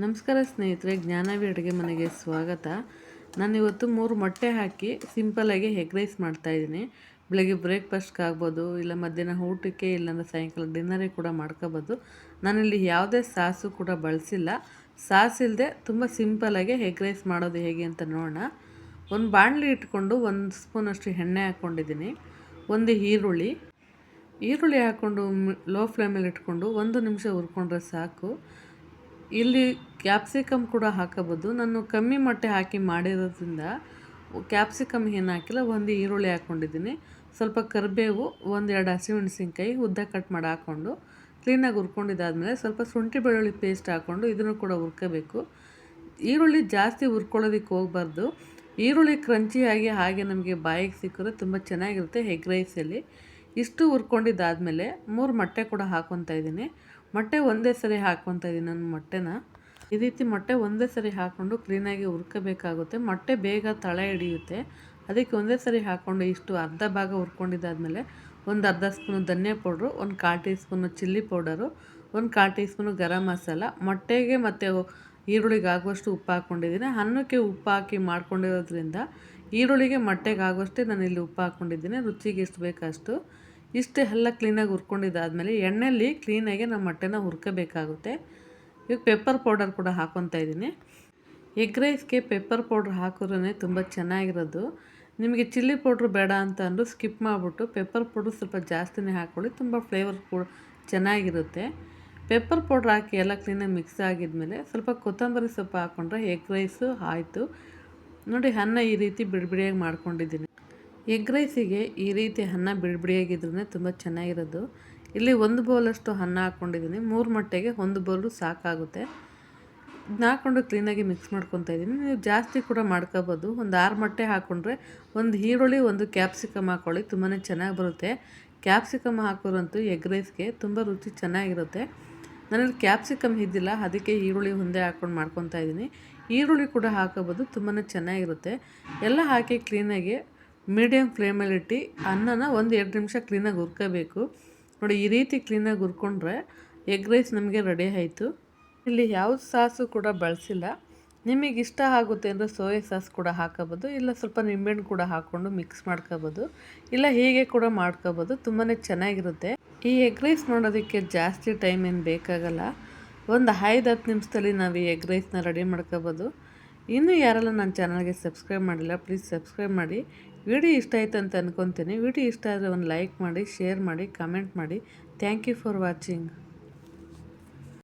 ನಮಸ್ಕಾರ ಸ್ನೇಹಿತರೆ, ಜ್ಞಾನವಿ ಅಡುಗೆ ಮನೆಗೆ ಸ್ವಾಗತ. ನಾನು ಇವತ್ತು ಮೂರು ಮೊಟ್ಟೆ ಹಾಕಿ ಸಿಂಪಲಾಗಿ ಎಗ್ ರೈಸ್ ಮಾಡ್ತಾಯಿದ್ದೀನಿ ಬೆಳಗ್ಗೆ ಬ್ರೇಕ್ಫಾಸ್ಟ್ಗೆ ಆಗ್ಬೋದು, ಇಲ್ಲ ಮಧ್ಯಾಹ್ನ ಊಟಕ್ಕೆ, ಇಲ್ಲಾಂದ್ರೆ ಸಾಯಂಕಾಲ ಡಿನ್ನರಿಗೆ ಕೂಡ ಮಾಡ್ಕೋಬೋದು. ನಾನಿಲ್ಲಿ ಯಾವುದೇ ಸಾಸು ಕೂಡ ಬಳಸಿಲ್ಲ. ಸಾಸ್ ಇಲ್ಲದೆ ತುಂಬ ಸಿಂಪಲಾಗಿ ಎಗ್ ರೈಸ್ ಮಾಡೋದು ಹೇಗೆ ಅಂತ ನೋಡೋಣ. ಒಂದು ಬಾಣಲಿ ಇಟ್ಕೊಂಡು ಒಂದು ಸ್ಪೂನಷ್ಟು ಎಣ್ಣೆ ಹಾಕ್ಕೊಂಡಿದ್ದೀನಿ. ಒಂದು ಈರುಳ್ಳಿ. ಈರುಳ್ಳಿ ಹಾಕ್ಕೊಂಡು ಲೋ ಫ್ಲೇಮಲ್ಲಿ ಇಟ್ಕೊಂಡು ಒಂದು ನಿಮಿಷ ಹುರ್ಕೊಂಡ್ರೆ ಸಾಕು. ಇಲ್ಲಿ ಕ್ಯಾಪ್ಸಿಕಮ್ ಕೂಡ ಹಾಕಬಹುದು. ನಾನು ಕಮ್ಮಿ ಮೊಟ್ಟೆ ಹಾಕಿ ಮಾಡಿರೋದ್ರಿಂದ ಕ್ಯಾಪ್ಸಿಕಮ್ ಏನು ಹಾಕಿಲ್ಲ, ಒಂದು ಈರುಳ್ಳಿ ಹಾಕ್ಕೊಂಡಿದ್ದೀನಿ ಸ್ವಲ್ಪ ಕರಿಬೇವು ಒಂದೆರಡು ಹಸಿಮೆಣಸಿನ್ಕಾಯಿ, ಉದ್ದ ಕಟ್ ಮಾಡಿ ಹಾಕ್ಕೊಂಡು ಕ್ಲೀನಾಗಿ ಹುರ್ಕೊಂಡಿದ್ದಾದಮೇಲೆ ಸ್ವಲ್ಪ ಶುಂಠಿ ಬೆಳ್ಳುಳ್ಳಿ ಪೇಸ್ಟ್ ಹಾಕ್ಕೊಂಡು ಇದನ್ನು ಕೂಡ ಹುರ್ಕೋಬೇಕು. ಈರುಳ್ಳಿ ಜಾಸ್ತಿ ಹುರ್ಕೊಳ್ಳೋದಕ್ಕೆ ಹೋಗ್ಬಾರ್ದು. ಈರುಳ್ಳಿ ಕ್ರಂಚಿಯಾಗಿ ಹಾಗೆ ನಮಗೆ ಬಾಯಿಗೆ ಸಿಕ್ಕಿದ್ರೆ ತುಂಬ ಚೆನ್ನಾಗಿರುತ್ತೆ ಎಗ್ ರೈಸಲ್ಲಿ ಇಷ್ಟು ಹುರ್ಕೊಂಡಿದ್ದಾದಮೇಲೆ ಮೂರು ಮೊಟ್ಟೆ ಕೂಡ ಹಾಕ್ಕೊತಾ ಇದ್ದೀನಿ. ಮೊಟ್ಟೆ ಒಂದೇ ಸರಿ ಹಾಕ್ಕೊತಾ ಇದ್ದೀನಿ ನನ್ನ ಮೊಟ್ಟೆನ. ಈ ರೀತಿ ಮೊಟ್ಟೆ ಒಂದೇ ಸರಿ ಹಾಕ್ಕೊಂಡು ಕ್ಲೀನಾಗಿ ಹುರ್ಕೋಬೇಕಾಗುತ್ತೆ. ಮೊಟ್ಟೆ ಬೇಗ ತಳ ಹಿಡಿಯುತ್ತೆ. ಅದಕ್ಕೆ ಒಂದೇ ಸರಿ ಹಾಕ್ಕೊಂಡು ಇಷ್ಟು ಅರ್ಧ ಭಾಗ ಹುರ್ಕೊಂಡಿದ್ದಾದಮೇಲೆ ಒಂದು ಅರ್ಧ ಸ್ಪೂನು ಧನಿಯಾ ಪೌಡ್ರು, ಒಂದು ಕಾಲು ಟೀ ಸ್ಪೂನು ಚಿಲ್ಲಿ ಪೌಡರು, ಒಂದು ಕಾಲು ಟೀ ಸ್ಪೂನು ಗರಂ ಮಸಾಲ. ಮೊಟ್ಟೆಗೆ ಮತ್ತು ಈರುಳ್ಳಿಗೆ ಆಗುವಷ್ಟು ಉಪ್ಪು ಹಾಕ್ಕೊಂಡಿದ್ದೀನಿ ಅನ್ನಕ್ಕೆ ಉಪ್ಪು ಹಾಕಿ ಮಾಡ್ಕೊಂಡಿರೋದ್ರಿಂದ ಈರುಳ್ಳಿಗೆ ಮೊಟ್ಟೆಗೆ ಆಗುವಷ್ಟೇ ನಾನು ಇಲ್ಲಿ ಉಪ್ಪು ಹಾಕ್ಕೊಂಡಿದ್ದೀನಿ, ರುಚಿಗೆ ಎಷ್ಟು ಬೇಕಷ್ಟು ಇಷ್ಟೇ ಎಲ್ಲ ಕ್ಲೀನಾಗಿ ಹುರ್ಕೊಂಡಿದ್ದಾದಮೇಲೆ ಎಣ್ಣೆಯಲ್ಲಿ ಕ್ಲೀನಾಗಿ ನಮ್ಮ ಮೊಟ್ಟೆನ ಹುರ್ಕೋಬೇಕಾಗುತ್ತೆ. ಈಗ ಪೆಪ್ಪರ್ ಪೌಡರ್ ಕೂಡ ಹಾಕ್ಕೊತಾ ಇದ್ದೀನಿ. ಎಗ್ ರೈಸ್ಗೆ ಪೆಪ್ಪರ್ ಪೌಡ್ರ್ ಹಾಕಿದ್ರೇ ತುಂಬ ಚೆನ್ನಾಗಿರೋದು. ನಿಮಗೆ ಚಿಲ್ಲಿ ಪೌಡ್ರ್ ಬೇಡ ಅಂತ ಅಂದು ಸ್ಕಿಪ್ ಮಾಡಿಬಿಟ್ಟು ಪೆಪ್ಪರ್ ಪೌಡ್ರ್ ಸ್ವಲ್ಪ ಜಾಸ್ತಿನೇ ಹಾಕ್ಕೊಳ್ಳಿ, ತುಂಬ ಫ್ಲೇವರ್ ಕೂಡ ಚೆನ್ನಾಗಿರುತ್ತೆ. ಪೆಪ್ಪರ್ ಪೌಡ್ರ್ ಹಾಕಿ ಎಲ್ಲ ಕ್ಲೀನಾಗಿ ಮಿಕ್ಸ್ ಆಗಿದ್ಮೇಲೆ ಸ್ವಲ್ಪ ಕೊತ್ತಂಬರಿ ಸೊಪ್ಪು ಹಾಕ್ಕೊಂಡ್ರೆ ಎಗ್ ರೈಸು ಆಯಿತು. ನೋಡಿ ಅನ್ನ ಈ ರೀತಿ ಬಿಡಿಬಿಡಿಯಾಗಿ ಮಾಡ್ಕೊಂಡಿದ್ದೀನಿ. ಎಗ್ ರೈಸಿಗೆ ಈ ರೀತಿ ಅನ್ನ ಬಿಡಿಬಿಡಿಯಾಗಿದ್ರೇ ತುಂಬ ಚೆನ್ನಾಗಿರೋದು. ಇಲ್ಲಿ ಒಂದು ಬೌಲಷ್ಟು ಅನ್ನ ಹಾಕ್ಕೊಂಡಿದ್ದೀನಿ ಮೂರು ಮೊಟ್ಟೆಗೆ ಒಂದು ಬೌಲು ಸಾಕಾಗುತ್ತೆ. ಇದನ್ನ ಹಾಕ್ಕೊಂಡು ಕ್ಲೀನಾಗಿ ಮಿಕ್ಸ್ ಮಾಡ್ಕೊತಾ ಇದ್ದೀನಿ. ನೀವು ಜಾಸ್ತಿ ಕೂಡ ಮಾಡ್ಕೋಬೋದು. ಒಂದು ಆರು ಮೊಟ್ಟೆ ಹಾಕ್ಕೊಂಡ್ರೆ ಒಂದು ಈರುಳ್ಳಿ, ಒಂದು ಕ್ಯಾಪ್ಸಿಕಮ್ ಹಾಕ್ಕೊಳ್ಳಿ ತುಂಬಾ ಚೆನ್ನಾಗಿ ಬರುತ್ತೆ. ಕ್ಯಾಪ್ಸಿಕಮ್ ಹಾಕೋರಂತೂ ಎಗ್ ರೈಸ್ಗೆ ತುಂಬ ರುಚಿ ಚೆನ್ನಾಗಿರುತ್ತೆ. ನನಗೆ ಕ್ಯಾಪ್ಸಿಕಮ್ ಇದ್ದಿಲ್ಲ, ಅದಕ್ಕೆ ಈರುಳ್ಳಿ ಒಂದೇ ಹಾಕ್ಕೊಂಡು ಮಾಡ್ಕೊತಾ ಇದ್ದೀನಿ. ಈರುಳ್ಳಿ ಕೂಡ ಹಾಕೋಬೋದು ತುಂಬಾ ಚೆನ್ನಾಗಿರುತ್ತೆ. ಎಲ್ಲ ಹಾಕಿ ಕ್ಲೀನಾಗಿ ಮೀಡಿಯಮ್ ಫ್ಲೇಮಲ್ಲಿಟ್ಟು ಅನ್ನನ ಒಂದು ಎರಡು ನಿಮಿಷ ಕ್ಲೀನಾಗಿ ಹುರ್ಕೋಬೇಕು. ನೋಡಿ, ಈ ರೀತಿ ಕ್ಲೀನಾಗಿ ಹುರ್ಕೊಂಡ್ರೆ ಎಗ್ ರೈಸ್ ನಮಗೆ ರೆಡಿ ಆಯಿತು. ಇಲ್ಲಿ ಯಾವ ಸಾಸು ಕೂಡ ಬಳಸಿಲ್ಲ. ನಿಮಗೆ ಇಷ್ಟ ಆಗುತ್ತೆ ಅಂದರೆ ಸೋಯಾ ಸಾಸ್ ಕೂಡ ಹಾಕೋಬೋದು, ಇಲ್ಲ ಸ್ವಲ್ಪ ನಿಂಬೆಹಣ್ಣು ಕೂಡ ಹಾಕ್ಕೊಂಡು ಮಿಕ್ಸ್ ಮಾಡ್ಕೋಬೋದು, ಇಲ್ಲ ಹೀಗೆ ಕೂಡ ಮಾಡ್ಕೋಬೋದು ತುಂಬಾ ಚೆನ್ನಾಗಿರುತ್ತೆ. ಈ ಎಗ್ ರೈಸ್ ಮಾಡೋದಕ್ಕೆ ಜಾಸ್ತಿ ಟೈಮ್ ಏನು ಬೇಕಾಗಲ್ಲ. ಒಂದು ಐದು, ಹತ್ತು ನಿಮಿಷದಲ್ಲಿ ನಾವು ಈ ಎಗ್ ರೈಸ್ನ ರೆಡಿ ಮಾಡ್ಕೋಬೋದು. ಇನ್ನೂ ಯಾರೆಲ್ಲ ನನ್ನ ಚಾನಲ್ಗೆ ಸಬ್ಸ್ಕ್ರೈಬ್ ಮಾಡಿಲ್ಲ ಪ್ಲೀಸ್ ಸಬ್ಸ್ಕ್ರೈಬ್ ಮಾಡಿ. ವಿಡಿಯೋ ಇಷ್ಟ ಆಯ್ತು ಅಂತ ಅಂದ್ಕೊತೀನಿ ವಿಡಿಯೋ ಇಷ್ಟ ಆದರೆ ಒಂದು ಲೈಕ್ ಮಾಡಿ ಶೇರ್ ಮಾಡಿ ಕಮೆಂಟ್ ಮಾಡಿ. Thank you for watching